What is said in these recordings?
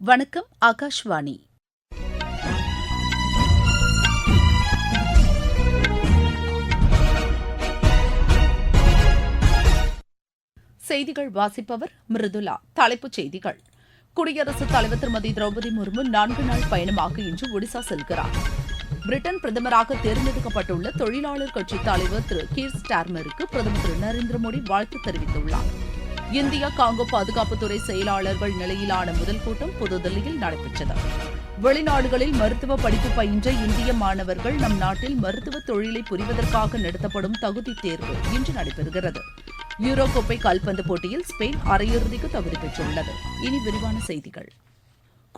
வணக்கம் ஆகாஷ்வாணி. செய்திகள் வாசிப்பவர் மிருதுலா. தலைப்புச் செய்திகள். குடியரசுத் தலைவர் திருமதி திரௌபதி முர்மு நான்கு நாள் பயணமாக இன்று ஒடிசா செல்கிறார். பிரிட்டன் பிரதமராக தேர்ந்தெடுக்கப்பட்டுள்ள தொழிலாளர் கட்சித் தலைவர் திரு கீர் ஸ்டார்மருக்கு பிரதமர் திரு நரேந்திர மோடி வாழ்த்து தெரிவித்துள்ளார். இந்தியா காங்கோ பாதுகாப்புத்துறை செயலாளர்கள் நிலையிலான முதல் கூட்டம் புதுதில்லியில் நடைபெற்றது. வெளிநாடுகளில் மருத்துவ படிப்பு பயின்ற இந்திய மாணவர்கள் நம் நாட்டில் மருத்துவ தொழிலை புரிவதற்காக நடத்தப்படும் தகுதி தேர்வு இன்று நடைபெறுகிறது. யூரோ கோப்பை கால்பந்து போட்டியில் ஸ்பெயின் அரையிறுதிக்கு தகுதி பெற்றுள்ளது. இனி விரிவான செய்திகள்.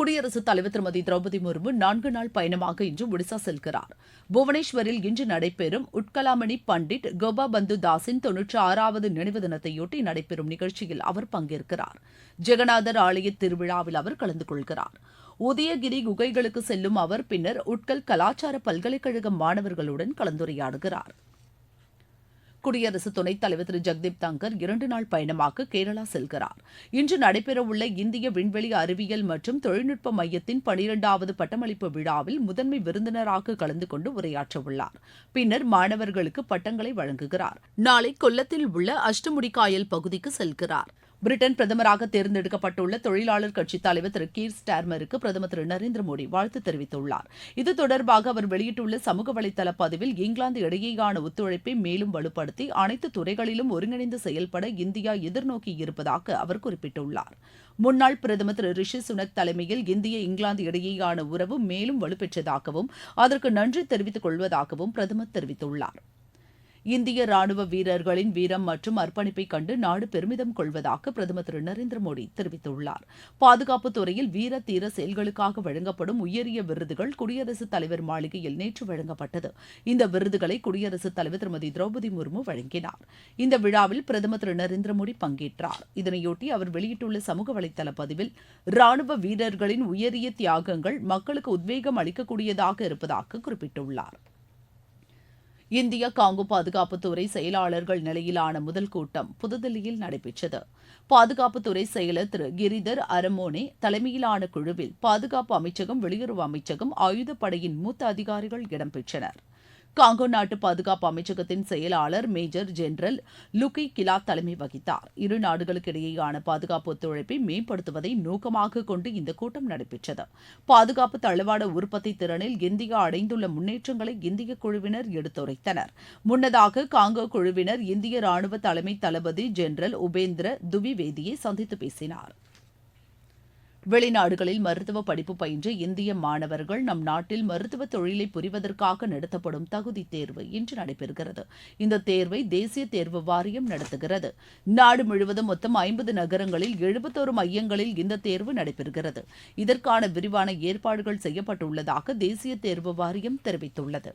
குடியரசுத் தலைவர் திருமதி திரௌபதி முர்மு நான்கு நாள் பயணமாக இன்று ஒடிசா செல்கிறார். புவனேஸ்வரில் இன்று நடைபெறும் உட்கலாமணி பண்டிட் கோபாபந்து தாஸின் தொன்னூற்றி ஆறாவது நினைவு தினத்தையொட்டி நடைபெறும் நிகழ்ச்சியில் அவர் பங்கேற்கிறார். ஜெகநாதர் ஆலய திருவிழாவில் அவர் கலந்து கொள்கிறார். உதயகிரி குகைகளுக்கு செல்லும் அவர் பின்னர் உட்கல் கலாச்சார பல்கலைக்கழக மாணவர்களுடன் கலந்துரையாடுகிறார். குடியரசு துணைத் தலைவர் திரு. ஜெக்தீப் தங்கர் இரண்டு நாள் பயணமாக கேரளா செல்கிறார். இன்று நடைபெறவுள்ள இந்திய விண்வெளி அறிவியல் மற்றும் தொழில்நுட்ப மையத்தின் பனிரெண்டாவது பட்டமளிப்பு விழாவில் முதன்மை விருந்தினராக கலந்து கொண்டு உரையாற்றவுள்ளார். பின்னர் மாணவர்களுக்கு பட்டங்களை வழங்குகிறார். நாளை கொல்லத்தில் உள்ள அஷ்டமுடிக்காயல் பகுதிக்கு செல்கிறார். பிரிட்டன் பிரதமராக தேர்ந்தெடுக்கப்பட்டுள்ள தொழிலாளர் கட்சித் தலைவர் திரு கீர் ஸ்டார்மருக்கு பிரதமர் திரு நரேந்திர மோடி வாழ்த்து தெரிவித்துள்ளார். இது தொடர்பாக அவர் வெளியிட்டுள்ள சமூக வலைதள பதிவில் இங்கிலாந்து இடையேயான ஒத்துழைப்பை மேலும் வலுப்படுத்தி அனைத்து துறைகளிலும் ஒருங்கிணைந்து செயல்பட இந்தியா எதிர்நோக்கி இருப்பதாக அவர் குறிப்பிட்டுள்ளார். முன்னாள் பிரதமர் திரு ரிஷி சுனக் தலைமையில் இந்திய இங்கிலாந்து இடையேயான உறவு மேலும் வலுப்பெற்றதாகவும் அதற்கு நன்றி தெரிவித்துக் கொள்வதாகவும் பிரதமர் தெரிவித்துள்ளார். இந்திய ராணுவ வீரர்களின் வீரம் மற்றும் அர்ப்பணிப்பை கண்டு நாடு பெருமிதம் கொள்வதாக பிரதமர் திரு நரேந்திர மோடி தெரிவித்துள்ளார். பாதுகாப்புத் துறையில் வீர தீர செயல்களுக்காக வழங்கப்படும் உயரிய விருதுகள் குடியரசுத் தலைவர் மாளிகையில் நேற்று வழங்கப்பட்டது. இந்த விருதுகளை குடியரசுத் தலைவர் திருமதி திரௌபதி முர்மு வழங்கினார். இந்த விழாவில் பிரதமர் திரு நரேந்திர மோடி பங்கேற்றார். இதனையொட்டி அவர் வெளியிட்டுள்ள சமூக வலைதள பதிவில் ராணுவ வீரர்களின் உயரிய தியாகங்கள் மக்களுக்கு உத்வேகம் அளிக்கக்கூடியதாக இருப்பதாக குறிப்பிட்டுள்ளார். இந்திய காங்கோ பாதுகாப்புத்துறை செயலாளர்கள் நிலையிலான முதல் கூட்டம் புதுதில்லியில் நடைபெற்றது. பாதுகாப்புத்துறை செயலர் திரு கிரிதர் அரமோனே தலைமையிலான குழுவில் பாதுகாப்பு அமைச்சகம் வெளியுறவு அமைச்சகம் ஆயுதப்படையின் மூத்த அதிகாரிகள் இடம்பெற்றனர். காங்கோ நாட்டு பாதுகாப்பு அமைச்சகத்தின் செயலாளர் மேஜர் ஜெனரல் லுகி கிலா தலைமை வகித்தார். இரு நாடுகளுக்கு இடையேயான பாதுகாப்பு ஒத்துழைப்பை மேம்படுத்துவதை நோக்கமாக கொண்டு இந்த கூட்டம் நடைபெற்றது. பாதுகாப்பு தளவாட உற்பத்தி திறனில் இந்தியா அடைந்துள்ள முன்னேற்றங்களை இந்திய குழுவினர் எடுத்துரைத்தனர். முன்னதாக காங்கோ குழுவினர் இந்திய ராணுவ தலைமை தளபதி ஜெனரல் உபேந்திர துவிவேதியை சந்தித்து பேசினார். வெளிநாடுகளில் மருத்துவ படிப்பு பயின்ற இந்திய மாணவர்கள் நம் நாட்டில் மருத்துவ தொழிலை புரிவதற்காக நடத்தப்படும் தகுதி தேர்வு இன்று நடைபெறுகிறது. இந்த தேர்வை தேசிய தேர்வு வாரியம் நடத்துகிறது. நாடு முழுவதும் மொத்தம் ஐம்பது நகரங்களில் எழுபத்தோரு மையங்களில் இந்த தேர்வு நடைபெறுகிறது. இதற்கான விரிவான ஏற்பாடுகள் செய்யப்பட்டுள்ளதாக தேசிய தேர்வு வாரியம் தெரிவித்துள்ளது.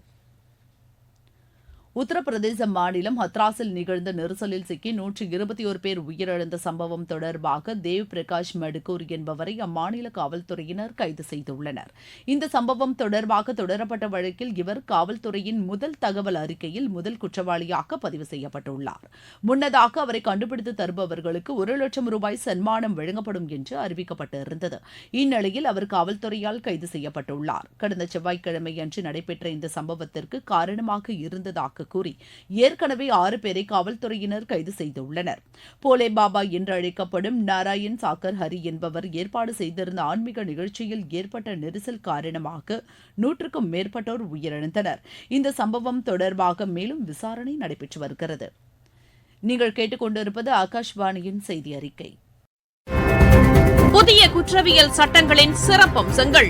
உத்தரப்பிரதேச மாநிலம் ஹத்ராஸில் நிகழ்ந்த நெரிசலில் சிக்கி நூற்றி இருபத்தி ஒரு பேர் உயிரிழந்த சம்பவம் தொடர்பாக தேவ் பிரகாஷ் மடுக்கூர் என்பவரை அம்மாநில காவல்துறையினர் கைது செய்துள்ளனர். இந்த சம்பவம் தொடர்பாக தொடரப்பட்ட வழக்கில் இவர் காவல்துறையின் முதல் தகவல் அறிக்கையில் முதல் குற்றவாளியாக பதிவு செய்யப்பட்டுள்ளார். முன்னதாக அவரை கண்டுபிடித்து தருபவர்களுக்கு ஒரு லட்சம் ரூபாய் சன்மானம் வழங்கப்படும் என்று அறிவிக்கப்பட்டிருந்தது. இந்நிலையில் அவர் காவல்துறையால் கைது செய்யப்பட்டுள்ளார். கடந்த செவ்வாய்க்கிழமை அன்று நடைபெற்ற இந்த சம்பவத்திற்கு காரணமாக இருந்ததாக கூறி ஏற்கனவே ஆறு பேரை காவல்துறையினர் கைது செய்துள்ளனர். போலே பாபா என்று அழைக்கப்படும் நாராயண் சாக்கர் ஹரி என்பவர் ஏற்பாடு செய்திருந்த ஆன்மீக நிகழ்ச்சியில் ஏற்பட்ட நெரிசல் காரணமாக நூற்றுக்கும் மேற்பட்டோர் உயிரிழந்தனர். இந்த சம்பவம் தொடர்பாக மேலும் விசாரணை நடைபெற்று வருகிறது. நீங்கள் கேட்டுக்கொண்டிருப்பது ஆகாஷ்வாணியின் செய்தி அறிக்கை. புதிய குற்றவியல் சட்டங்களின் சிறப்பம்சங்கள்.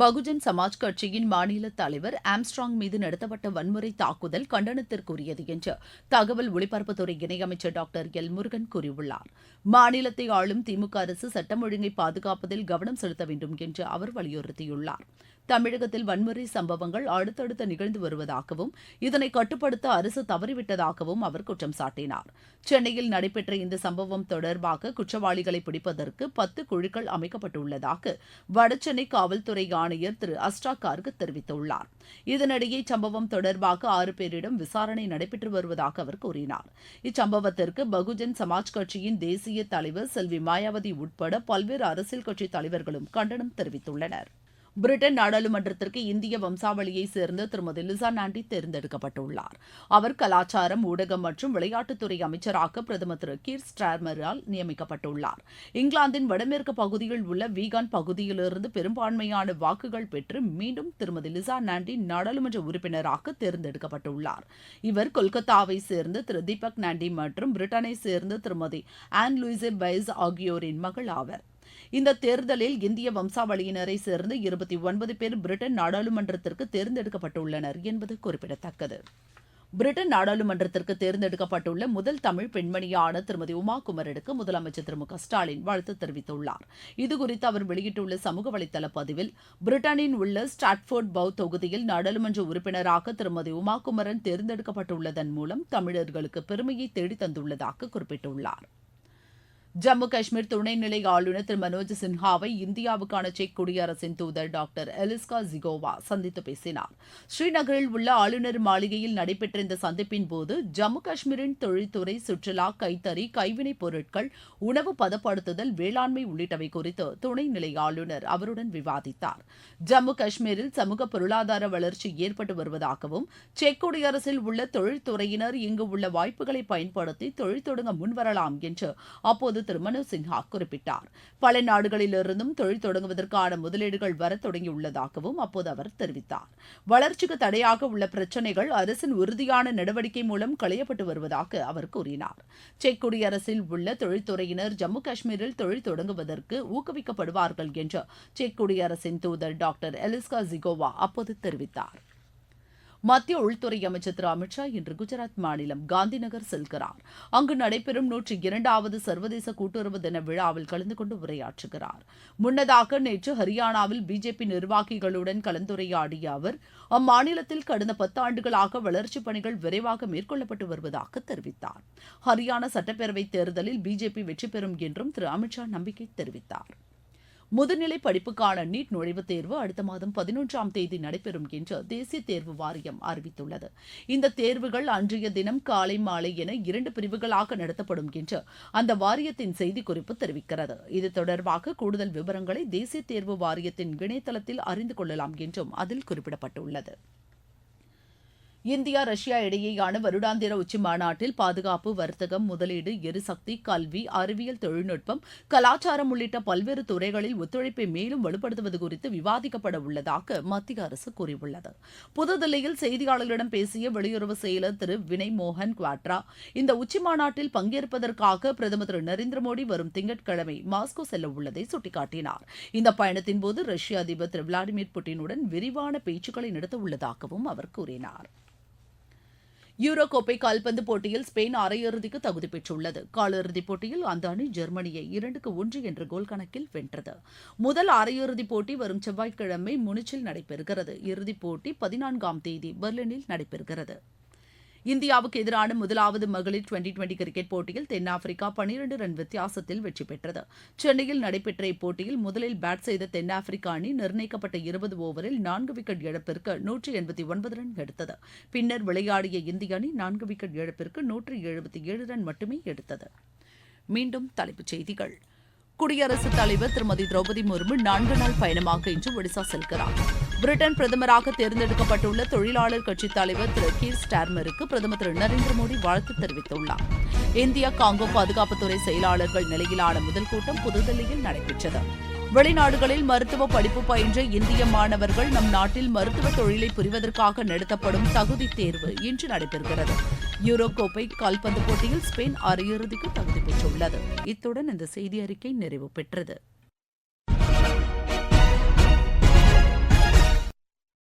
பகுஜன் சமாஜ் கட்சியின் மாநில தலைவர் ஆம்ஸ்ட்ராங் மீது நடத்தப்பட்ட வன்முறை தாக்குதல் கண்டனத்திற்குரியது என்று தகவல் ஒலிபரப்புத்துறை இணையமைச்சர் டாக்டர் எல் முருகன் கூறியுள்ளார். மாநிலத்தை ஆளும் திமுக அரசு சட்டம் ஒழுங்கை பாதுகாப்பதில் கவனம் செலுத்த வேண்டும் என்று அவர் வலியுறுத்தியுள்ளார். தமிழகத்தில் வன்முறை சம்பவங்கள் அடுத்தடுத்து நிகழ்ந்து வருவதாகவும் இதனை கட்டுப்படுத்த அரசு தவறிவிட்டதாகவும் அவர் குற்றம் சாட்டினார். சென்னையில் நடைபெற்ற இந்த சம்பவம் தொடர்பாக குற்றவாளிகளை பிடிப்பதற்கு பத்து குழுக்கள் அமைக்கப்பட்டுள்ளதாக வடசென்னை காவல்துறை ஆணையர் திரு அஸ்டா கார்க் தெரிவித்துள்ளார். இதனிடையே சம்பவம் தொடர்பாக ஆறு பேரிடம் விசாரணை நடைபெற்று வருவதாக அவர் கூறினார். இச்சம்பவத்திற்கு பகுஜன் சமாஜ் கட்சியின் தேசிய தலைவர் செல்வி மாயாவதி உட்பட பல்வேறு அரசியல் கட்சி தலைவர்களும் கண்டனம் தெரிவித்துள்ளனர். பிரிட்டன் நாடாளுமன்றத்திற்கு இந்திய வம்சாவளியை சேர்ந்த திருமதி லிசா நாண்டி தேர்ந்தெடுக்கப்பட்டுள்ளார். அவர் கலாச்சாரம் ஊடகம் மற்றும் விளையாட்டுத்துறை அமைச்சராக பிரதமர் திரு கீர் ஸ்டார்மரால் நியமிக்கப்பட்டுள்ளார். இங்கிலாந்தின் வடமேற்கு பகுதியில் உள்ள வீகான் பகுதியிலிருந்து பெரும்பான்மையான வாக்குகள் பெற்று மீண்டும் திருமதி லிசா நாண்டி நாடாளுமன்ற உறுப்பினராக தேர்ந்தெடுக்கப்பட்டுள்ளார். இவர் கொல்கத்தாவை சேர்ந்த திரு தீபக் நாண்டி மற்றும் பிரிட்டனை சேர்ந்த திருமதி ஆன் லூயிசே பைஸ் ஆகியோரின் மகள் ஆவர். இந்த தேர்தலில் இந்திய வம்சாவளியினரை சேர்ந்த இருபத்தி ஒன்பது பேர் பிரிட்டன் நாடாளுமன்றத்திற்கு தேர்ந்தெடுக்கப்பட்டுள்ளனர் என்பது குறிப்பிடத்தக்கது. பிரிட்டன் நாடாளுமன்றத்திற்கு தேர்ந்தெடுக்கப்பட்டுள்ள முதல் தமிழ் பெண்மணியான திருமதி உமா குமரனுக்கு முதலமைச்சர் திரு மு க ஸ்டாலின் வாழ்த்து தெரிவித்துள்ளார். இதுகுறித்து அவர் வெளியிட்டுள்ள சமூக வலைதள பதிவில் பிரிட்டனின் உள்ள ஸ்டாட்ஃபோர்ட் பவுத் தொகுதியில் நாடாளுமன்ற உறுப்பினராக திருமதி உமா குமரன் தேர்ந்தெடுக்கப்பட்டுள்ளதன் மூலம் தமிழர்களுக்கு பெருமையை தேடித்தந்துள்ளதாக குறிப்பிட்டுள்ளாா் குறிப்பிட்டுள்ளார். ஜம்மு காஷ்மீர் துணைநிலை ஆளுநர் திரு மனோஜ் சின்ஹாவை இந்தியாவுக்கான செக் குடியரசின் தூதர் டாக்டர் எலிஸ்கா ஜிகோவா சந்தித்து பேசினார். ஸ்ரீநகரில் உள்ள ஆளுநர் மாளிகையில் நடைபெற்ற இந்த சந்திப்பின் போது ஜம்மு காஷ்மீரின் தொழில்துறை சுற்றுலா கைத்தறி கைவினைப் பொருட்கள் உணவு பதப்படுத்துதல் வேளாண்மை உள்ளிட்டவை குறித்து துணைநிலை ஆளுநர் அவருடன் விவாதித்தார். ஜம்மு காஷ்மீரில் சமூக பொருளாதார வளர்ச்சி ஏற்பட்டு வருவதாகவும் செக் குடியரசில் உள்ள தொழில்துறையினர் இங்கு உள்ள வாய்ப்புகளை பயன்படுத்தி தொழில் தொடங்க முன்வரலாம் என்று அப்போது திரு மனோஜ் சின்ஹா குறிப்பிட்டார். பல நாடுகளிலிருந்தும் தொழில் தொடங்குவதற்கான முதலீடுகள் வர தொடங்கியுள்ளதாகவும் அப்போது அவர் தெரிவித்தார். வளர்ச்சிக்கு தடையாக உள்ள பிரச்சினைகள் அரசின் உறுதியான நடவடிக்கை மூலம் களையப்பட்டு வருவதாக அவர் கூறினார். செக் குடியரசில் உள்ள தொழில்துறையினர் ஜம்மு காஷ்மீரில் தொழில் தொடங்குவதற்கு ஊக்குவிக்கப்படுவார்கள் என்று செக் குடியரசின் தூதர் டாக்டர் எலிஸ்கா ஜிகோவா அப்போது தெரிவித்தார். மத்திய உள்துறை அமைச்சர் திரு அமித் ஷா இன்று குஜராத் மாநிலம் காந்திநகர் செல்கிறார். அங்கு நடைபெறும் நூற்றி இரண்டாவது சர்வதேச கூட்டுறவு தின விழாவில் கலந்து கொண்டு உரையாற்றுகிறார். முன்னதாக நேற்று ஹரியானாவில் பிஜேபி நிர்வாகிகளுடன் கலந்துரையாடிய அவர் அம்மாநிலத்தில் கடந்த பத்தாண்டுகளாக வளர்ச்சிப் பணிகள் விரைவாக மேற்கொள்ளப்பட்டு வருவதாக தெரிவித்தார். ஹரியானா சட்டப்பேரவைத் தேர்தலில் பிஜேபி வெற்றி பெறும் என்றும் திரு அமித் ஷா நம்பிக்கை தெரிவித்தார். முதுநிலை படிப்புக்கான நீட் நுழைவுத் தேர்வு அடுத்த மாதம் பதினொன்றாம் தேதி நடைபெறும் என்று தேசிய தேர்வு வாரியம் அறிவித்துள்ளது. இந்த தேர்வுகள் அன்றைய தினம் காலை மாலை என இரண்டு பிரிவுகளாக நடத்தப்படும் என்று அந்த வாரியத்தின் செய்திக்குறிப்பு தெரிவிக்கிறது. இது தொடர்பாக கூடுதல் விவரங்களை தேசிய தேர்வு வாரியத்தின் இணையதளத்தில் அறிந்து கொள்ளலாம் என்றும் அதில் குறிப்பிடப்பட்டுள்ளது. இந்தியா ரஷ்யா இடையேயான வருடாந்திர உச்சி மாநாட்டில் பாதுகாப்பு வர்த்தகம் முதலீடு எரிசக்தி கல்வி அறிவியல் தொழில்நுட்பம் கலாச்சாரம் உள்ளிட்ட பல்வேறு துறைகளில் ஒத்துழைப்பை மேலும் வலுப்படுத்துவது குறித்து விவாதிக்கப்பட உள்ளதாக மத்திய அரசு கூறியுள்ளது. புதுதில்லியில் செய்தியாளர்களிடம் பேசிய வெளியுறவு செயலர் திரு வினய் மோகன் குவாட்ரா இந்த உச்சி மாநாட்டில் பங்கேற்பதற்காக பிரதமர் திரு நரேந்திர மோடி வரும் திங்கட்கிழமை மாஸ்கோ செல்ல உள்ளதை சுட்டிக்காட்டினார். இந்த பயணத்தின் போது ரஷ்ய அதிபர் திரு விளாடிமிர் புட்டினுடன் விரிவான பேச்சுக்களை நடத்த உள்ளதாகவும் அவர் கூறினார். யூரோ கோப்பை கால்பந்து போட்டியில் ஸ்பெயின் அரையிறுதிக்கு தகுதி பெற்றுள்ளது. காலிறுதிப் போட்டியில் அந்த அணி ஜெர்மனியை இரண்டுக்கு ஒன்று என்ற கோல் கணக்கில் வென்றது. முதல் அரையிறுதிப் போட்டி வரும் செவ்வாய்க்கிழமை முனிச்சில் நடைபெறுகிறது. இறுதிப் போட்டி பதினான்காம் தேதி பெர்லினில் நடைபெறுகிறது. இந்தியாவுக்கு எதிரான முதலாவது மகளிர் டுவெண்டி டுவெண்டி கிரிக்கெட் போட்டியில் தென்னாப்பிரிக்கா பனிரண்டு ரன் வித்தியாசத்தில் வெற்றி பெற்றது. சென்னையில் நடைபெற்ற இப்போட்டியில் முதலில் பேட் செய்த தென்னாப்பிரிக்கா அணி நிர்ணயிக்கப்பட்ட இருபது ஓவரில் நான்கு விக்கெட் இழப்பிற்கு நூற்றி எண்பத்தி ஒன்பது ரன் எடுத்தது. பின்னர் விளையாடிய இந்திய அணி நான்கு விக்கெட் இழப்பிற்கு நூற்றி எழுபத்தி ஏழு ரன் மட்டுமே எடுத்தது. மீண்டும் தலைப்புச் செய்திகள். குடியரசுத் தலைவர் திருமதி திரௌபதி முர்மு நான்கு நாள் பயணமாக இன்று ஒடிசா செல்கிறார். பிரிட்டன் பிரதமராக தேர்ந்தெடுக்கப்பட்டுள்ள தொழிலாளர் கட்சித் தலைவர் திரு கீர் ஸ்டார்மருக்கு பிரதமர் திரு நரேந்திர மோடி வாழ்த்து தெரிவித்துள்ளார். இந்தியா காங்கோ பாதுகாப்புத்துறை செயலாளர்கள் நிலையிலான முதல் கூட்டம் புதுதில்லியில் நடைபெற்றது. வெளிநாடுகளில் மருத்துவ படிப்பு பயின்ற இந்திய மாணவர்கள் நம் நாட்டில் மருத்துவ தொழிலை புரிவதற்காக நடத்தப்படும் தகுதி தேர்வு இன்று நடைபெறுகிறது. யூரோ கோப்பை கால்பந்து போட்டியில் ஸ்பெயின் அரையிறுதிக்கு தகுதி பெற்றுள்ளது. இத்துடன் இந்த செய்தி அறிக்கை நிறைவு பெற்றது.